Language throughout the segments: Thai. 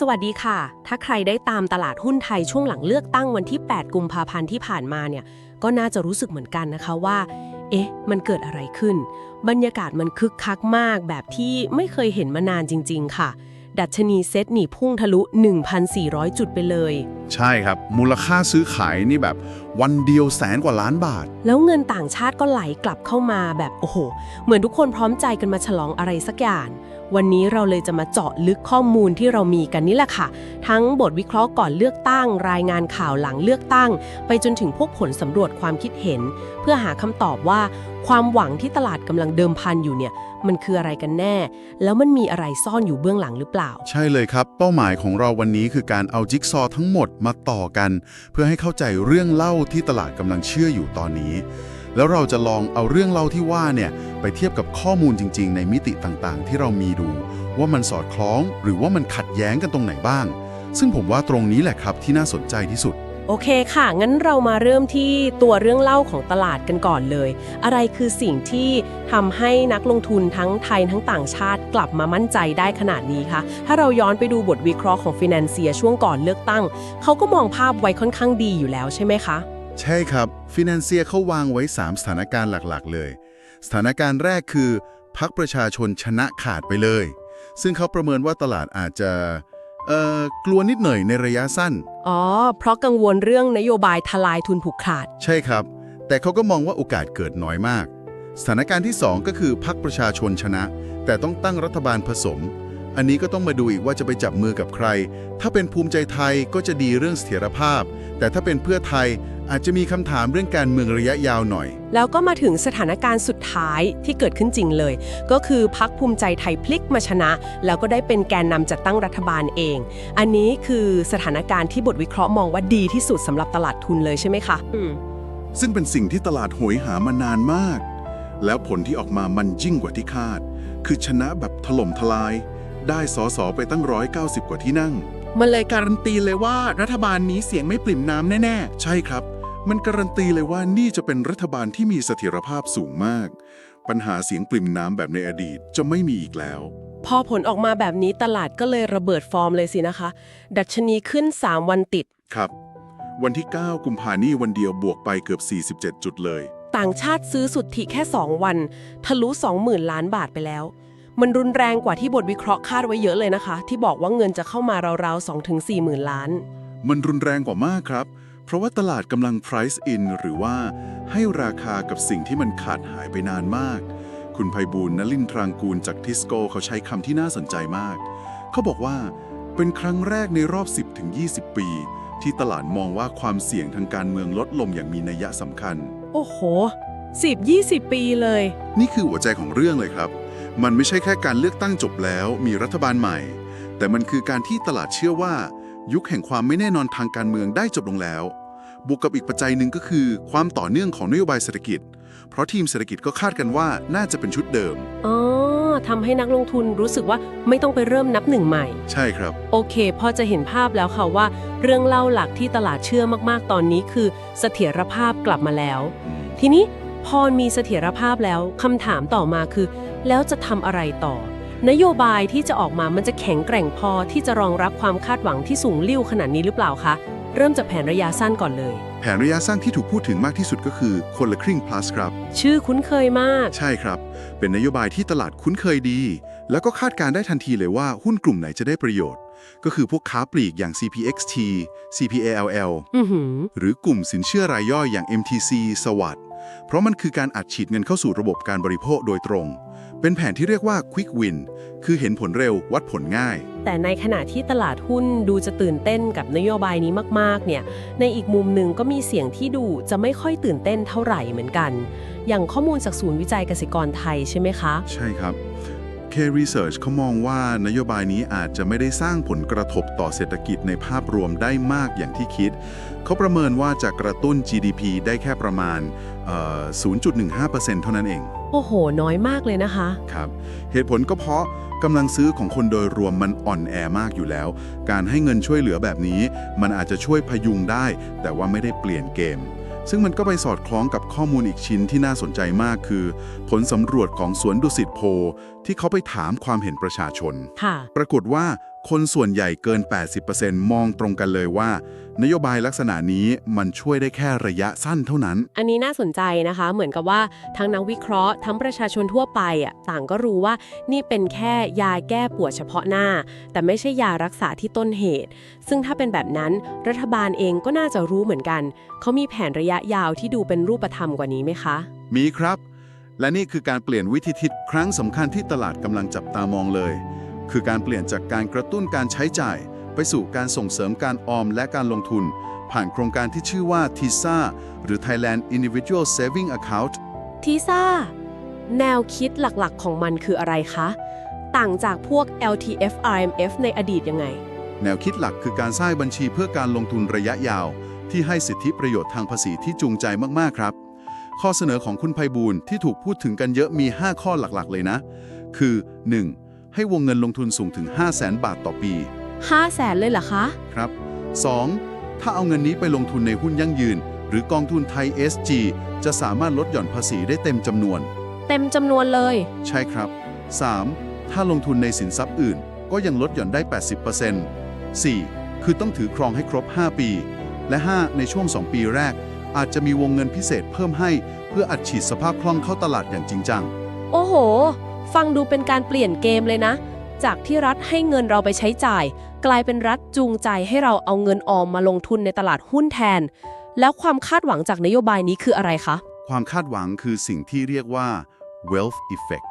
สวัสดีค่ะ ถ้าใครได้ตามตลาดหุ้นไทยช่วงหลังเลือกตั้งวันที่ 8 กุมภาพันธ์ที่ผ่านมาเนี่ย ก็น่าจะรู้สึกเหมือนกันนะคะว่า เอ๊ะ มันเกิดอะไรขึ้น บรรยากาศมันคึกคักมากแบบที่ไม่เคยเห็นมานานจริง ๆ ค่ะ ดัชนีเซ็ตหนีพุ่งทะลุ 1,400 จุดไปเลยใช่ครับ มูลค่าซื้อขายนี่แบบวันเดียวแสนกว่าล้านบาท แล้วเงินต่างชาติก็ไหลกลับเข้ามาแบบโอ้โห เหมือนทุกคนพร้อมใจกันมาฉลองอะไรสักอย่าง วันนี้เราเลยจะมาเจาะลึกข้อมูลที่เรามีกันนี่แหละค่ะ ทั้งบทวิเคราะห์ก่อนเลือกตั้ง รายงานข่าวหลังเลือกตั้ง ไปจนถึงพวกผลสำรวจความคิดเห็น เพื่อหาคำตอบว่า ความหวังที่ตลาดกำลังเดิมพันอยู่เนี่ย มันคืออะไรกันแน่ แล้วมันมีอะไรซ่อนอยู่เบื้องหลังหรือเปล่า ใช่เลยครับ เป้าหมายของเราวันนี้คือการเอาจิ๊กซอว์ทั้งหมดมาต่อกัน เพื่อให้เข้าใจเรื่องเล่าที่ตลาดกำลังเชื่ออยู่ตอนนี้ แล้วเราจะลองเอาเรื่องเล่าที่ว่าเนี่ยไปเทียบกับข้อมูลจริง ๆ ในมิติต่างๆ ที่เรามีดู ว่ามันสอดคล้องหรือว่ามันขัดแย้งกันตรงไหนบ้าง ซึ่งผมว่าตรงนี้แหละครับที่น่าสนใจที่สุด โอเคค่ะ งั้นเรามาเริ่มที่ตัวเรื่องเล่าของตลาดกันก่อนเลย อะไรคือสิ่งที่ทำให้นักลงทุนทั้งไทยทั้งต่างชาติกลับมามั่นใจได้ขนาดนี้คะ ถ้าเราย้อนไปดูบทวิเคราะห์ของฟินแลนเซียช่วงก่อนเลือกตั้ง เขาก็มองภาพไว้ค่อนข้างดีอยู่แล้วใช่ไหมคะ ใช่ครับฟินแลนเซียเขาวางไว้ 3 สถานการณ์หลักๆ เลย สถานการณ์แรกคือพรรคประชาชนชนะขาดไปเลย ซึ่งเขาประเมินว่าตลาดอาจจะ เอ่อกลัวนิดหน่อยในระยะสั้น อ๋อ เพราะกังวลเรื่องนโยบายทลายทุนผูกขาด ใช่ครับ แต่เขาก็มองว่าโอกาสเกิดน้อยมาก สถานการณ์ที่ 2 ก็คือพรรคประชาชนชนะ แต่ต้องตั้งรัฐบาลผสม อันนี้ก็ต้องมาดูอีกว่าจะไปจับมือกับใคร ถ้าเป็นภูมิใจไทยก็จะดีเรื่องเสถียรภาพ แต่ถ้าเป็นเพื่อไทย อาจจะมีคำถามเรื่องการเมืองระยะยาวหน่อย แล้วก็มาถึงสถานการณ์สุดท้ายที่เกิดขึ้นจริงเลย ก็คือพักภูมิใจไทยพลิกมาชนะ แล้วก็ได้เป็นแกนนำจัดตั้งรัฐบาลเอง อันนี้คือสถานการณ์ที่บทวิเคราะห์มองว่าดีที่สุดสำหรับตลาดทุนเลยใช่ไหมคะอืมซึ่งเป็นสิ่งที่ตลาดโหยหามานานมาก แล้วผลที่ออกมามันยิ่งกว่าที่คาด คือชนะแบบถล่มทลาย ได้สอสอไปตั้ง 190 กว่าที่นั่ง มันเลยการันตีเลยว่ารัฐบาลนี้เสียงไม่ปริ่มน้ำแน่ใช่ครับ มันการันตีเลยว่านี่จะเป็นรัฐบาลที่มีเสถียรภาพสูงมาก ปัญหาเสียงปริ่มน้ำแบบในอดีตจะไม่มีอีกแล้ว พอผลออกมาแบบนี้ตลาดก็เลยระเบิดฟอร์มเลยสินะคะ ดัชนีขึ้น 3 วันติด ครับ วันที่ 9 กุมภานี่วันเดียวบวกไปเกือบ 47 จุดเลย ต่างชาติซื้อสุทธิแค่ 2 วัน ทะลุ 20,000 ล้านบาทไปแล้ว มันรุนแรงกว่าที่บทวิเคราะห์คาดไว้เยอะเลยนะคะ ที่บอกว่าเงินจะเข้ามาราวๆ2-4หมื่นล้าน มันรุนแรงกว่ามากครับ เพราะว่าตลาดกำลัง price in หรือว่าให้ราคากับสิ่งที่มันขาดหายไปนานมาก คุณไพบูลย์นลินทรางกูลจากทิสโก้เขาใช้คำที่น่าสนใจมาก เขาบอกว่าเป็นครั้งแรกในรอบ 10-20 ปี ที่ตลาดมองว่าความเสี่ยงทางการเมืองลดลงอย่างมีนัยสำคัญ โอ้โห 10-20 ปีเลย นี่คือหัวใจของเรื่องเลยครับ มันไม่ใช่แค่การเลือกตั้งจบแล้วมีรัฐบาลใหม่ แต่มันคือการที่ตลาดเชื่อว่า ยุคแห่งความไม่แน่นอนทางการเมืองได้จบลงแล้ว บวกกับอีกปัจจัยหนึ่งก็คือ ความต่อเนื่องของนโยบายเศรษฐกิจ เพราะทีมเศรษฐกิจก็คาดกันว่าน่าจะเป็นชุดเดิม อ๋อทำให้นักลงทุนรู้สึกว่าไม่ต้องไปเริ่มนับหนึ่งใหม่ ใช่ครับ โอเคพอจะเห็นภาพแล้วค่ะว่า เรื่องเล่าหลักที่ตลาดเชื่อมากๆตอนนี้คือเสถียรภาพกลับมาแล้ว ทีนี้พอมีเสถียรภาพแล้วคำถามต่อมาคือ แล้วจะทำอะไรต่อ นโยบายที่จะออกมามันจะแข็งแกร่งพอที่จะรองรับความคาดหวังที่สูงลิ่วขนาดนี้หรือเปล่าคะ เริ่มจากแผนระยะสั้นก่อนเลย แผนระยะสั้นที่ถูกพูดถึงมากที่สุดก็คือคนละครึ่ง plus ครับ ชื่อคุ้นเคยมาก ใช่ครับ เป็นนโยบายที่ตลาดคุ้นเคยดี แล้วก็คาดการณ์ได้ทันทีเลยว่าหุ้นกลุ่มไหนจะได้ประโยชน์ ก็คือพวกค้าปลีกอย่าง CPXT CPALL อือหือหรือกลุ่มสินเชื่อรายย่อยอย่าง MTC สวัสด์เพราะมันคือการอัดฉีดเงินเข้าสู่ระบบการบริโภคโดยตรง เป็นแผนที่เรียกว่า Quick Win คือเห็นผลเร็ววัดผลง่าย แต่ในขณะที่ตลาดหุ้นดูจะตื่นเต้นกับนโยบายนี้มากๆ เนี่ย ในอีกมุมหนึ่งก็มีเสียงที่ดูจะไม่ค่อยตื่นเต้นเท่าไหร่เหมือนกัน อย่างข้อมูลจากศูนย์วิจัยเกษตรกรไทยใช่ไหมคะ ใช่ครับ K Research เขามองว่านโยบายนี้อาจจะไม่ได้สร้างผลกระทบต่อเศรษฐกิจในภาพรวมได้มากอย่างที่คิด เขาประเมินว่าจะกระตุ้น GDP ได้แค่ประมาณเอ่อ0.15%เท่านั้นเอง โอ้โห น้อยมากเลยนะคะ ครับ เหตุผลก็เพราะกำลังซื้อของคนโดยรวมมันอ่อนแอมากอยู่แล้ว การให้เงินช่วยเหลือแบบนี้ มันอาจจะช่วยพยุงได้ แต่ว่าไม่ได้เปลี่ยนเกม ซึ่งมันก็ไปสอดคล้องกับข้อมูลอีกชิ้นที่น่าสนใจมากคือ ผลสำรวจของสวนดุสิตโพลที่เขาไปถามความเห็นประชาชนค่ะปรากฏว่าคนส่วนใหญ่เกิน 80%มองตรงกันเลยว่า นโยบายลักษณะนี้มันช่วยได้แค่ระยะสั้นเท่านั้น อันนี้น่าสนใจนะคะ เหมือนกับว่าทั้งนักวิเคราะห์ทั้งประชาชนทั่วไปอะต่างก็รู้ว่านี่เป็นแค่ยาแก้ปวดเฉพาะหน้า แต่ไม่ใช่ยารักษาที่ต้นเหตุ ซึ่งถ้าเป็นแบบนั้นรัฐบาลเองก็น่าจะรู้เหมือนกัน เขามีแผนระยะยาวที่ดูเป็นรูปธรรมกว่านี้ไหมคะ มีครับ และนี่คือการเปลี่ยนวิธีทิศครั้งสำคัญที่ตลาดกำลังจับตามองเลย คือการเปลี่ยนจากการกระตุ้นการใช้จ่าย ไปสู่การส่งเสริมการออมและการลงทุน ผ่านโครงการที่ชื่อว่า TISA หรือ Thailand Individual Saving Account ทีซ่าแนวคิดหลักๆ ของมันคืออะไรคะ ต่างจากพวก LTF RMF ในอดีตยังไง แนวคิดหลักคือการสร้างบัญชีเพื่อการลงทุนระยะยาว ที่ให้สิทธิประโยชน์ทางภาษีที่จูงใจมากๆครับ ข้อเสนอของคุณไพบูลย์ที่ถูกพูดถึงกันเยอะมี 5 ข้อหลักๆ เลยนะ คือ 1. ให้วงเงินลงทุนสูงถึง 5 0 0แสนบาทต่อปี 5แสนเลยเหรอคะ ครับ 2. ถ้าเอาเงินนี้ไปลงทุนในหุ้นยั่งยืน หรือกองทุนไทย SG จะสามารถลดหย่อนภาษีได้เต็มจำนวน เต็มจำนวนเลย ใช่ครับ 3. ถ้าลงทุนในสินทรัพย์อื่น ก็ยังลดหย่อนได้ 80% 4. คือต้องถือครองให้ครบ 5 ปี และ 5. ในช่วง 2 ปีแรก อาจจะมีวงเงินพิเศษเพิ่มให้ เพื่ออัดฉีดสภาพคล่องเข้าตลาดอย่างจริงจัง โอ้โห ฟังดูเป็นการเปลี่ยนเกมเลยนะ จากที่รัฐให้เงินเราไปใช้จ่าย กลายเป็นรัฐจูงใจให้เราเอาเงินออมมาลงทุนในตลาดหุ้นแทน แล้วความคาดหวังจากนโยบายนี้คืออะไรคะ ความคาดหวังคือสิ่งที่เรียกว่า wealth effect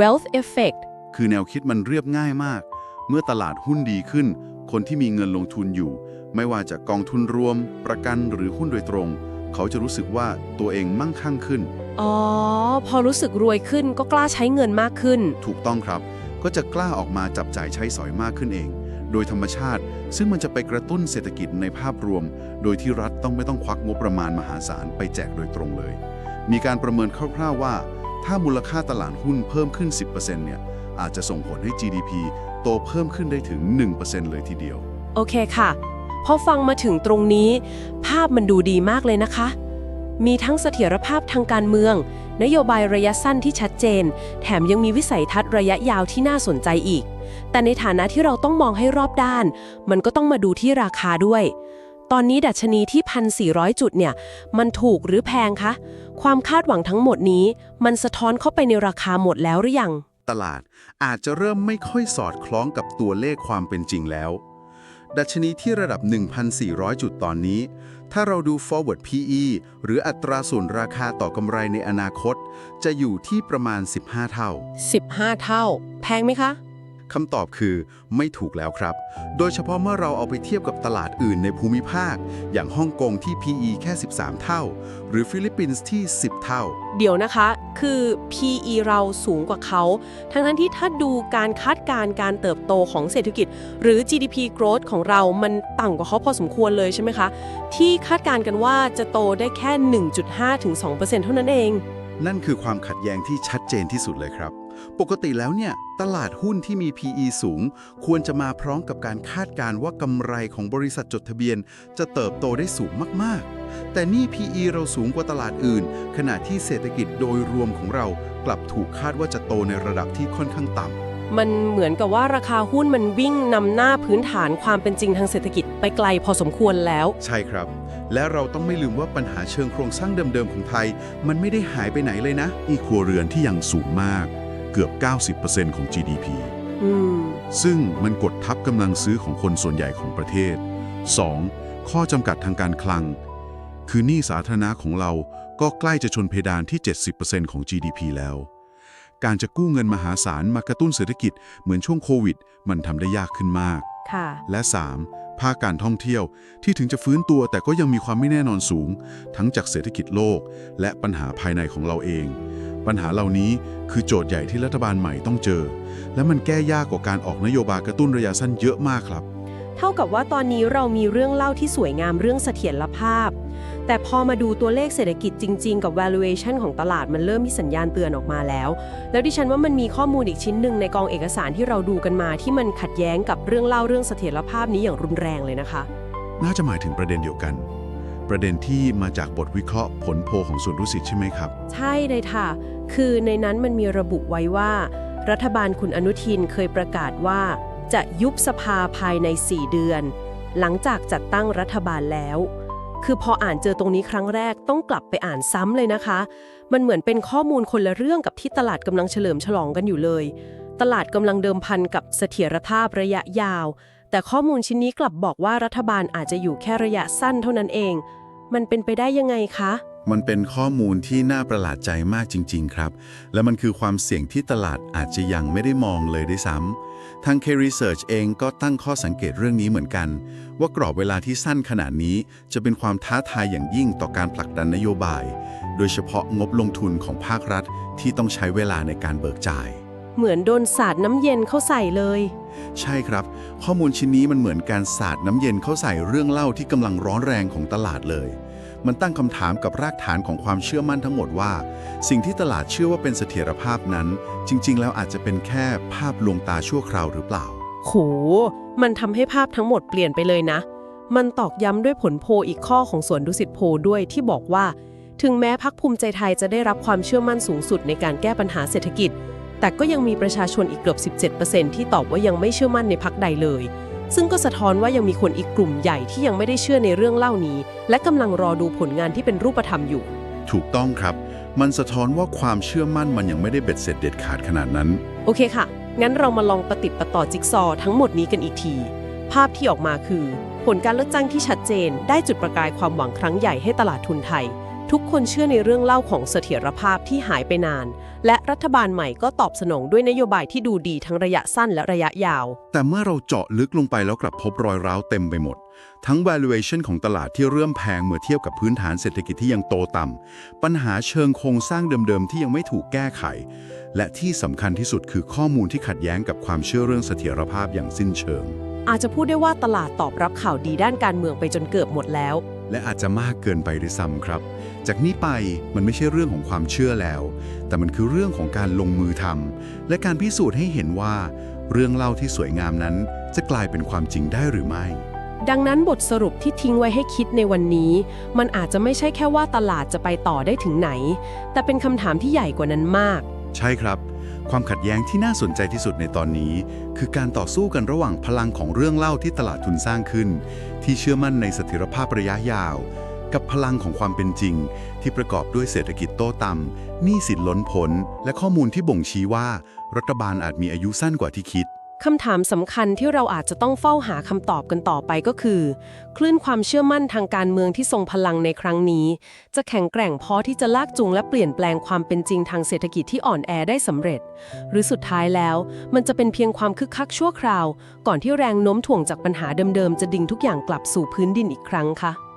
wealth effect คือแนวคิดมันเรียบง่ายมาก เมื่อตลาดหุ้นดีขึ้น คนที่มีเงินลงทุนอยู่ ไม่ว่าจะกองทุนรวม ประกันหรือหุ้นโดยตรง เขาจะรู้สึกว่าตัวเองมั่งคั่งขึ้น อ๋อ พอรู้สึกรวยขึ้นก็กล้าใช้เงินมากขึ้น ถูกต้องครับ ก็จะกล้าออกมาจับจ่ายใช้สอยมากขึ้นเอง โดยธรรมชาติ ซึ่งมันจะไปกระตุ้นเศรษฐกิจในภาพรวม โดยที่รัฐต้องไม่ต้องควักงบประมาณมหาศาลไปแจกโดยตรงเลย มีการประเมินคร่าวๆว่า ถ้ามูลค่าตลาดหุ้นเพิ่มขึ้น 10%เนี่ยอาจจะส่งผลให้ GDP โตเพิ่มขึ้นได้ถึง 1%เลยทีเดียว โอเคค่ะพอฟังมาถึงตรงนี้ ภาพมันดูดีมากเลยนะคะ มีทั้งเสถียรภาพทางการเมือง นโยบายระยะสั้นที่ชัดเจน แถมยังมีวิสัยทัศน์ระยะยาวที่น่าสนใจอีก แต่ในฐานะที่เราต้องมองให้รอบด้าน มันก็ต้องมาดูที่ราคาด้วย ตอนนี้ดัชนีที่ 1,400 จุดเนี่ย มันถูกหรือแพงคะ ความคาดหวังทั้งหมดนี้ มันสะท้อนเข้าไปในราคาหมดแล้วหรือยัง ตลาดอาจจะเริ่มไม่ค่อยสอดคล้องกับตัวเลขความเป็นจริงแล้ว ดัชนีที่ระดับ 1,400 จุดตอนนี้ ถ้าเราดู forward PE หรืออัตราส่วนราคาต่อกำไรในอนาคต จะอยู่ที่ประมาณ 15 เท่า 15 เท่า แพงไหมคะ คำตอบคือไม่ถูกแล้วครับ โดยเฉพาะเมื่อเราเอาไปเทียบกับตลาดอื่นในภูมิภาค อย่างฮ่องกงที่ PE แค่ 13 เท่า หรือฟิลิปปินส์ที่ 10 เท่า เดี๋ยวนะคะ คือ PE เราสูงกว่าเขา ทั้งทั้งที่ถ้าดูการคาดการณ์การเติบโตของเศรษฐกิจ หรือ GDP growth ของเรา มันต่ำกว่าเขาพอสมควรเลยใช่ไหมคะ ที่คาดการณ์กันว่าจะโตได้แค่ 1.5ถึง2%เท่านั้นเอง นั่นคือความขัดแย้งที่ชัดเจนที่สุดเลยครับ ปกติแล้วเนี่ยตลาดหุ้นที่มี PE สูง ควรจะมาพร้อมกับการคาดการณ์ว่ากำไรของบริษัทจดทะเบียน จะเติบโตได้สูงมากๆ แต่นี่ PE เราสูงกว่าตลาดอื่น ขณะที่เศรษฐกิจโดยรวมของเรากลับถูกคาดว่าจะโตในระดับที่ค่อนข้างต่ำมันเหมือนกับว่าราคาหุ้นมันวิ่งนำหน้าพื้นฐานความเป็นจริงทางเศรษฐกิจไปไกลพอสมควรแล้ว ใช่ครับ และเราต้องไม่ลืมว่าปัญหาเชิงโครงสร้างเดิมๆของไทย มันไม่ได้หายไปไหนเลยนะ อีครัวเรือนที่ยังสูงมากเกือบ 90%ของ GDP อืมซึ่งมันกดทับกำลังซื้อของคนส่วนใหญ่ของประเทศ 2. ข้อจำกัดทางการคลัง คือหนี้สาธารณะของเราก็ใกล้จะชนเพดานที่ 70%ของ GDP แล้ว การจะกู้เงินมหาศาลมากระตุ้นเศรษฐกิจเหมือนช่วงโควิด มันทำได้ยากขึ้นมากค่ะและ 3. ภาคการท่องเที่ยวที่ถึงจะฟื้นตัวแต่ก็ยังมีความไม่แน่นอนสูง ทั้งจากเศรษฐกิจโลก และปัญหาภายในของเราเอง ปัญหาเหล่านี้คือโจทย์ใหญ่ที่รัฐบาลใหม่ต้องเจอ และมันแก้ยากกว่าการออกนโยบายกระตุ้นระยะสั้นเยอะมากครับ เท่ากับว่าตอนนี้เรามีเรื่องเล่าที่สวยงามเรื่องเสถียรภาพ แต่พอมาดูตัวเลขเศรษฐกิจจริง ๆ กับ valuation ของตลาดมันเริ่มมีสัญญาณเตือนออกมาแล้ว แล้วดิฉันว่ามันมีข้อมูลอีกชิ้นหนึ่งในกองเอกสารที่เราดูกันมาที่มันขัดแย้งกับเรื่องเล่าเรื่องเสถียรภาพนี้อย่างรุนแรงเลยนะคะ น่าจะหมายถึงประเด็นเดียวกัน ประเด็นที่มาจากบทวิเคราะห์ผลโพลของส่วนรู้สิทธิ์ใช่ไหมครับ ใช่เลยค่ะ คือในนั้นมันมีระบุไว้ว่า รัฐบาลคุณอนุทินเคยประกาศว่า จะยุบสภาภายใน 4 เดือน หลังจากจัดตั้งรัฐบาลแล้ว คือพออ่านเจอตรงนี้ครั้งแรกต้องกลับไปอ่านซ้ำเลยนะคะ มันเหมือนเป็นข้อมูลคนละเรื่องกับที่ตลาดกำลังเฉลิมฉลองกันอยู่เลย ตลาดกำลังเดิมพันกับเสถียรภาพระยะยาว แต่ข้อมูลชิ้นนี้กลับบอกว่ารัฐบาลอาจจะอยู่แค่ระยะสั้นเท่านั้นเอง มันเป็นไปได้ยังไงคะ มันเป็นข้อมูลที่น่าประหลาดใจมากจริง ๆ ครับ และมันคือความเสี่ยงที่ตลาดอาจจะยังไม่ได้มองเลยด้วยซ้ำทาง K-Research เองก็ตั้งข้อสังเกตเรื่องนี้เหมือนกัน ว่ากรอบเวลาที่สั้นขนาดนี้จะเป็นความท้าทายอย่างยิ่งต่อการผลักดันนโยบาย โดยเฉพาะงบลงทุนของภาครัฐที่ต้องใช้เวลาในการเบิกจ่าย เหมือนโดนสาดน้ำเย็นเข้าใส่เลย ใช่ครับ ข้อมูลชิ้นนี้มันเหมือนการสาดน้ำเย็นเข้าใส่เรื่องเล่าที่กำลังร้อนแรงของตลาดเลย มันตั้งคำถามกับรากฐานของความเชื่อมั่นทั้งหมดว่า สิ่งที่ตลาดเชื่อว่าเป็นเสถียรภาพนั้น จริง ๆ แล้วอาจจะเป็นแค่ภาพลวงตาชั่วคราวหรือเปล่า โห มันทำให้ภาพทั้งหมดเปลี่ยนไปเลยนะ มันตอกย้ำด้วยผลโพลอีกข้อของสวนดุสิตโพลด้วยที่บอกว่า ถึงแม้พักภูมิใจไทยจะได้รับความเชื่อมั่นสูงสุดในการแก้ปัญหาเศรษฐกิจ แต่ก็ยังมีประชาชนอีกเกือบ 17%ที่ตอบว่ายังไม่เชื่อมั่นในพักใดเลย ซึ่งก็สะท้อนว่ายังมีคนอีกกลุ่มใหญ่ที่ยังไม่ได้เชื่อในเรื่องเล่านี้ และกำลังรอดูผลงานที่เป็นรูปธรรมอยู่ ถูกต้องครับ มันสะท้อนว่าความเชื่อมั่นมันยังไม่ได้เบ็ดเสร็จเด็ดขาดขนาดนั้น โอเคค่ะ งั้นเรามาลองประติดประต่อจิ๊กซอว์ทั้งหมดนี้กันอีกที ภาพที่ออกมาคือ ผลการเลือกตั้งที่ชัดเจน ได้จุดประกายความหวังครั้งใหญ่ให้ตลาดทุนไทย ทุกคนเชื่อในเรื่องเล่าของเสถียรภาพที่หายไปนาน และรัฐบาลใหม่ก็ตอบสนองด้วยนโยบายที่ดูดีทั้งระยะสั้นและระยะยาว แต่เมื่อเราเจาะลึกลงไปแล้วกลับพบรอยร้าวเต็มไปหมด ทั้ง valuation ของตลาดที่เริ่มแพงเมื่อเทียบกับพื้นฐานเศรษฐกิจที่ยังโตต่ำปัญหาเชิงโครงสร้างเดิมๆที่ยังไม่ถูกแก้ไข และที่สำคัญที่สุดคือข้อมูลที่ขัดแย้งกับความเชื่อเรื่องเสถียรภาพอย่างสิ้นเชิง อาจจะพูดได้ว่าตลาดตอบรับข่าวดีด้านการเมืองไปจนเกือบหมดแล้ว และอาจจะมากเกินไปด้วยซ้ำครับ จากนี้ไปมันไม่ใช่เรื่องของความเชื่อแล้ว แต่มันคือเรื่องของการลงมือทำและการพิสูจน์ให้เห็นว่า เรื่องเล่าที่สวยงามนั้น จะกลายเป็นความจริงได้หรือไม่ ดังนั้นบทสรุปที่ทิ้งไว้ให้คิดในวันนี้ มันอาจจะไม่ใช่แค่ว่าตลาดจะไปต่อได้ถึงไหน แต่เป็นคำถามที่ใหญ่กว่านั้นมาก ใช่ครับ ความขัดแย้งที่น่าสนใจที่สุดในตอนนี้ คือการต่อสู้กันระหว่างพลังของเรื่องเล่าที่ตลาดทุนสร้างขึ้น ที่เชื่อมั่นในเสถียรภาพระยะยาว กับพลังของความเป็นจริง ที่ประกอบด้วยเศรษฐกิจโตต่ำหนี้สินล้นพ้นและข้อมูลที่บ่งชี้ว่า รัฐบาลอาจมีอายุสั้นกว่าที่คิด คำถามสำคัญที่เราอาจจะต้องเฝ้าหาคำตอบกันต่อไปก็คือ คลื่นความเชื่อมั่นทางการเมืองที่ทรงพลังในครั้งนี้ จะแข็งแกร่งพอที่จะลากจูงและเปลี่ยนแปลงความเป็นจริงทางเศรษฐกิจที่อ่อนแอได้สำเร็จ หรือสุดท้ายแล้ว มันจะเป็นเพียงความคึกคักชั่วคราว ก่อนที่แรงโน้มถ่วงจากปัญหาเดิมๆ จะดึงทุกอย่างกลับสู่พื้นดินอีกครั้งค่ะ